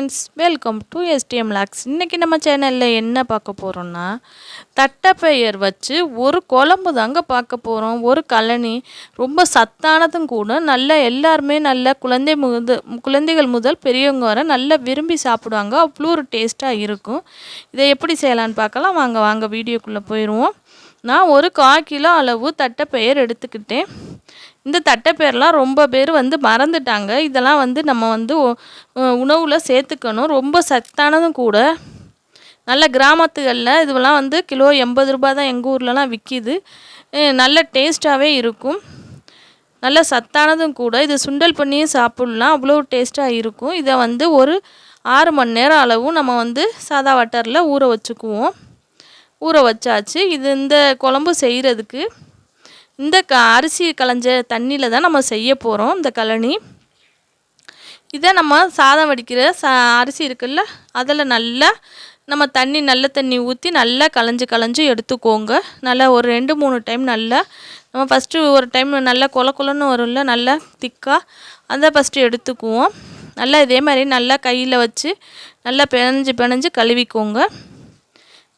Friends welcome to STM logs இன்றைக்கி நம்ம சேனலில் என்ன பார்க்க போகிறோம்னா தட்டைப்பெயர் வச்சு ஒரு குழம்பு தாங்க பார்க்க போகிறோம் ஒரு கழனி ரொம்ப சத்தானதும் கூட நல்லா எல்லாருமே நல்ல குழந்தை முத குழந்தைகள் முதல் பெரியவங்க வர நல்லா விரும்பி சாப்பிடுவாங்க. அவ்வளோ ஒரு டேஸ்ட்டாக இருக்கும். இதை எப்படி செய்யலான்னு பார்க்கலாம். வாங்க வாங்க வீடியோக்குள்ளே போயிடுவோம் நான் ஒரு கால் கிலோ அளவு தட்டைப்பெயர் எடுத்துக்கிட்டேன். இந்த தட்டைப்பயிரெலாம் ரொம்ப பேர் வந்து மறந்துட்டாங்க. இதெல்லாம் வந்து நம்ம வந்து உணவில் சேர்த்துக்கணும். ரொம்ப சத்தானதும் கூட. நல்ல கிராமத்துகளில் இதுவெல்லாம் வந்து கிலோ எண்பது ரூபா தான் எங்கள் ஊர்லலாம் விற்கிது நல்ல டேஸ்ட்டாகவே இருக்கும். நல்ல சத்தானதும் கூட. இது சுண்டல் பண்ணியும் சாப்பிட்லாம். அவ்வளோ டேஸ்ட்டாக இருக்கும். இதை வந்து ஒரு ஆறு மணி நேரம் அளவும் நம்ம வந்து சாதா வட்டரில் ஊற வச்சுக்குவோம். ஊற வச்சாச்சு. இது இந்த குழம்பு செய்கிறதுக்கு இந்த க அரிசி களைஞ்ச தண்ணியில் தான் நம்ம செய்ய போகிறோம் இந்த கழனி. இதை நம்ம சாதம் வடிக்கிற சா அரிசி இருக்குல்ல அதில் நல்லா நம்ம தண்ணி நல்ல தண்ணி ஊற்றி நல்லா களைஞ்சு களைஞ்சு எடுத்துக்கோங்க. நல்லா ஒரு ரெண்டு மூணு டைம் நல்லா நம்ம ஃபஸ்ட்டு ஒரு டைம் நல்லா கொல கொலன்னு வரும்ல நல்லா திக்காக அதை ஃபஸ்ட்டு எடுத்துக்குவோம். நல்லா இதே மாதிரி நல்லா கையில் வச்சு நல்லா பிணைஞ்சு பிணைஞ்சு கழுவிக்கோங்க.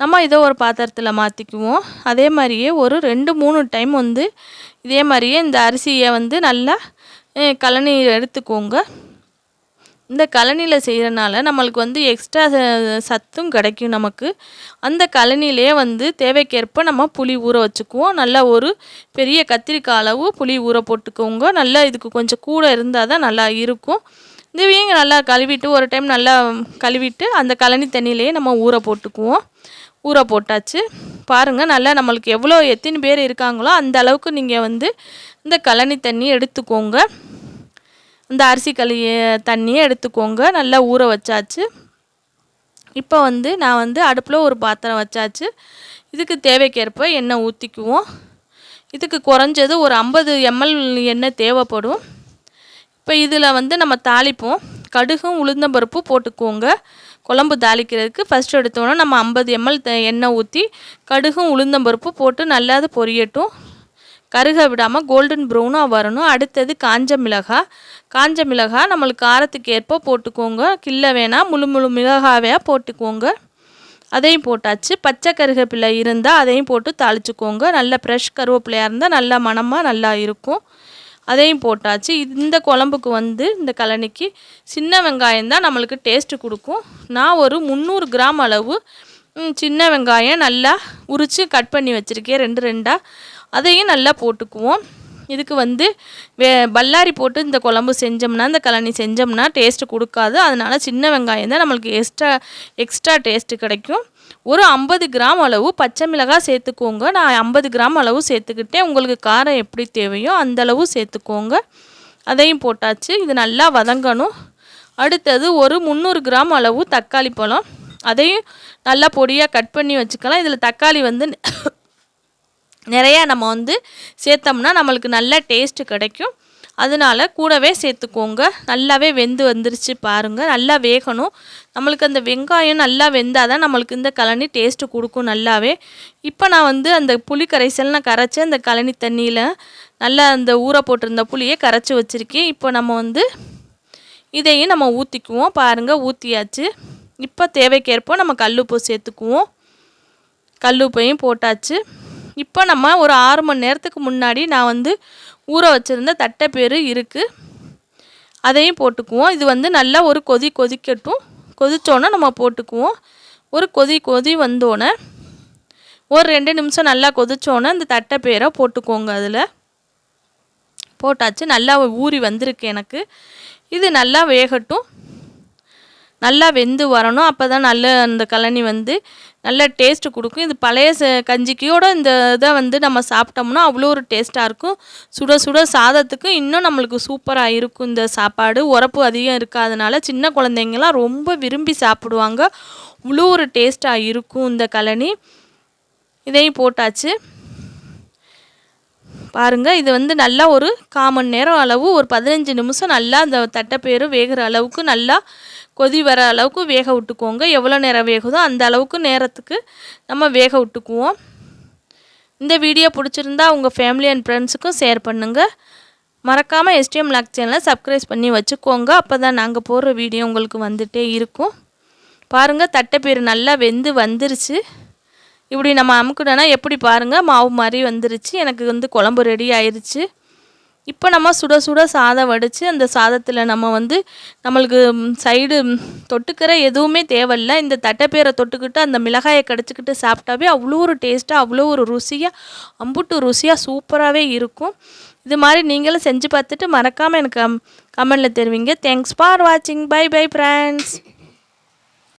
நம்ம இதை ஒரு பாத்திரத்தில் மாற்றிக்குவோம் அதே மாதிரியே ஒரு ரெண்டு மூணு டைம் வந்து இதே மாதிரியே இந்த அரிசியை வந்து நல்லா கழனி எடுத்துக்கோங்க. இந்த கழனியில் செய்கிறனால நம்மளுக்கு வந்து எக்ஸ்ட்ரா சத்தும் கிடைக்கும் நமக்கு. அந்த கழனிலே வந்து தேவைக்கேற்ப நம்ம புளி ஊற வச்சுக்குவோம். நல்லா ஒரு பெரிய கத்திரிக்காய் அளவு புளி ஊற போட்டுக்கோங்க. நல்லா இதுக்கு கொஞ்சம் கூட இருந்தால் தான் நல்லா இருக்கும். இதுவையும் நல்லா கழுவிட்டு ஒரு டைம் நல்லா கழுவிட்டு அந்த கழனி தண்ணியிலேயே நம்ம ஊற போட்டுக்குவோம். ஊற போட்டாச்சு. பாருங்கள் நல்லா நம்மளுக்கு எவ்வளோ எத்தனை பேர் இருக்காங்களோ அந்த அளவுக்கு நீங்கள் வந்து இந்த கழனி தண்ணி எடுத்துக்கோங்க. இந்த அரிசி களி தண்ணியை எடுத்துக்கோங்க. நல்லா ஊற வச்சாச்சு. இப்போ வந்து நான் வந்து அடுப்பில் ஒரு பாத்திரம் வச்சாச்சு. இதுக்கு தேவைக்கேற்ப எண்ணெய் ஊற்றிக்குவோம் இதுக்கு குறைஞ்சது ஒரு ஐம்பது எம்எல் எண்ணெய் தேவைப்படும். இப்போ இதில் வந்து நம்ம தாளிப்போம். கடுகும் உளுந்தம்பருப்பு போட்டுக்கோங்க. குழம்பு தாளிக்கிறதுக்கு ஃபஸ்ட்டு எடுத்தோன்னா நம்ம ஐம்பது எம்எல் எண்ணெய் ஊற்றி கடுகும் உளுந்தம்பருப்பு போட்டு நல்லா அது பொரியட்டும். கருக விடாமல் கோல்டன் ப்ரௌனாக வரணும். அடுத்தது காஞ்ச மிளகாய் காஞ்ச மிளகாய் நம்மளுக்கு காரத்துக்கு ஏற்ப போட்டுக்கோங்க. கில்ல வேணால் முழு முழு மிளகாவையாக போட்டுக்கோங்க. அதையும் போட்டாச்சு. பச்சை கருகப்பிள்ளை இருந்தால் அதையும் போட்டு தாளிச்சுக்கோங்க. நல்ல ஃப்ரெஷ் கருவேப்பிலையாக இருந்தால் நல்லா மணமாக நல்லா இருக்கும். அதையும் போட்டாச்சு. இந்த குழம்புக்கு வந்து இந்த கழனிக்கு சின்ன வெங்காயம் தான் நம்மளுக்கு டேஸ்ட்டு கொடுக்கும். நான் ஒரு முந்நூறு கிராம் அளவு சின்ன வெங்காயம் நல்லா உரித்து கட் பண்ணி வச்சுருக்கேன் ரெண்டு ரெண்டாக அதையும் நல்லா போட்டுக்குவோம். இதுக்கு வந்து வே பல்லாரி போட்டு இந்த குழம்பு செஞ்சோம்னா இந்த கழனி செஞ்சோம்னா டேஸ்ட்டு கொடுக்காது. அதனால் சின்ன வெங்காயம் தான் நம்மளுக்கு எக்ஸ்ட்ரா எக்ஸ்ட்ரா டேஸ்ட்டு கிடைக்கும். ஒரு ஐம்பது கிராம் அளவு பச்சை மிளகாய் சேர்த்துக்கோங்க. நான் ஐம்பது கிராம் அளவு சேர்த்துக்கிட்டேன். உங்களுக்கு காரம் எப்படி தேவையோ அந்தளவு சேர்த்துக்கோங்க. அதையும் போட்டாச்சு. இது நல்லா வதங்கணும். அடுத்தது ஒரு முந்நூறு கிராம் அளவு தக்காளி பழம். அதையும் நல்லா பொடியாக கட் பண்ணி வச்சுக்கலாம். இதில் தக்காளி வந்து நிறையா நம்ம வந்து சேர்த்தோம்னா நம்மளுக்கு நல்ல டேஸ்ட்டு கிடைக்கும். அதனால் கூடவே சேர்த்துக்கோங்க. நல்லாவே வெந்து வந்துருச்சு பாருங்கள் நல்லா வேகணும். நம்மளுக்கு அந்த வெங்காயம் நல்லா வெந்தால் தான் நம்மளுக்கு இந்த கழனி டேஸ்ட்டு கொடுக்கும் நல்லாவே. இப்போ நான் வந்து அந்த புளி கரைசல் நான் கரைச்சி அந்த கழனி தண்ணியில் நல்லா அந்த ஊற போட்டிருந்த புளியை கரைச்சி வச்சுருக்கேன். இப்போ நம்ம வந்து இதையும் நம்ம ஊற்றிக்குவோம் பாருங்கள் ஊற்றியாச்சு இப்போ தேவைக்கேற்போ நம்ம கல்லுப்பு சேர்த்துக்குவோம். கல்லுப்பையும் போட்டாச்சு. இப்போ நம்ம ஒரு ஆறு மணி நேரத்துக்கு முன்னாடி நான் வந்து ஊற வச்சுருந்த தட்டைப்பேரு இருக்குது அதையும் போட்டுக்குவோம். இது வந்து நல்லா ஒரு கொதி கொதிக்கட்டும். கொதித்தோன்னே நம்ம போட்டுக்குவோம். ஒரு கொதி கொதி வந்தோடனே ஒரு ரெண்டு நிமிஷம் நல்லா கொதித்தோன்னே இந்த தட்டைப்பேரை போட்டுக்கோங்க அதில். போட்டாச்சு. நல்லா ஊறி வந்திருக்கு எனக்கு. இது நல்லா வேகட்டும். நல்லா வெந்து வரணும். அப்போ தான் நல்ல அந்த கழனி வந்து நல்ல டேஸ்ட்டு கொடுக்கும். இது பழைய கஞ்சிக்கையோட இந்த இதை வந்து நம்ம சாப்பிட்டோம்னா அவ்வளோ ஒரு டேஸ்ட்டாக இருக்கும். சுட சுட சாதத்துக்கு இன்னும் நம்மளுக்கு சூப்பராக இருக்கும் இந்த சாப்பாடு. உரப்பு அதிகம் இருக்காதனால சின்ன குழந்தைங்களாம் ரொம்ப விரும்பி சாப்பிடுவாங்க. அவ்வளோ ஒரு டேஸ்ட்டாக இருக்கும் இந்த கழனி. இதையும் போட்டாச்சு. பாருங்கள் இது வந்து நல்லா ஒரு காமன் நேரம் அளவு. ஒரு பதினஞ்சு நிமிஷம் நல்லா அந்த தட்டைப்பேரும் வேகிற அளவுக்கு நல்லா கொதி வர அளவுக்கு வேக விட்டுக்கோங்க. எவ்வளோ நேரம் வேகுதோ அந்த அளவுக்கு நேரத்துக்கு நம்ம வேக விட்டுக்குவோம். இந்த வீடியோ பிடிச்சிருந்தா உங்கள் ஃபேமிலி அண்ட் ஃப்ரெண்ட்ஸுக்கும் ஷேர் பண்ணுங்கள் மறக்காமல் எஸ்டிஎம் லாக் சேனலை சப்ஸ்கிரைப் பண்ணி வச்சுக்கோங்க. அப்போ தான் நாங்கள் போடுற வீடியோ உங்களுக்கு வந்துகிட்டே இருக்கும். பாருங்கள் தட்டைப்பேர் நல்லா வெந்து வந்துருச்சு. இப்படி நம்ம அமுக்குனோன்னா எப்படி பாருங்கள் மாவு மாதிரி வந்துருச்சு. எனக்கு வந்து குழம்பு ரெடி ஆயிடுச்சு இப்போ நம்ம சுட சுட சாதம் வடித்து அந்த சாதத்தில் நம்ம வந்து நம்மளுக்கு சைடு தொட்டுக்கிற எதுவுமே தேவையில்ல. இந்த தட்டைப்பேரை தொட்டுக்கிட்டு அந்த மிளகாயை கடிச்சிக்கிட்டு சாப்பிட்டாவே அவ்வளோ ஒரு டேஸ்ட்டாக அவ்வளோ ஒரு ருசியாக அம்புட்டு ருசியாக சூப்பராகவே இருக்கும். இது மாதிரி நீங்களும் செஞ்சு பார்த்துட்டு மறக்காமல் எனக்கு கம் கமெண்டில் தெரிவிங்க. தேங்க்ஸ் ஃபார் வாட்சிங் பை பை ஃப்ரெண்ட்ஸ்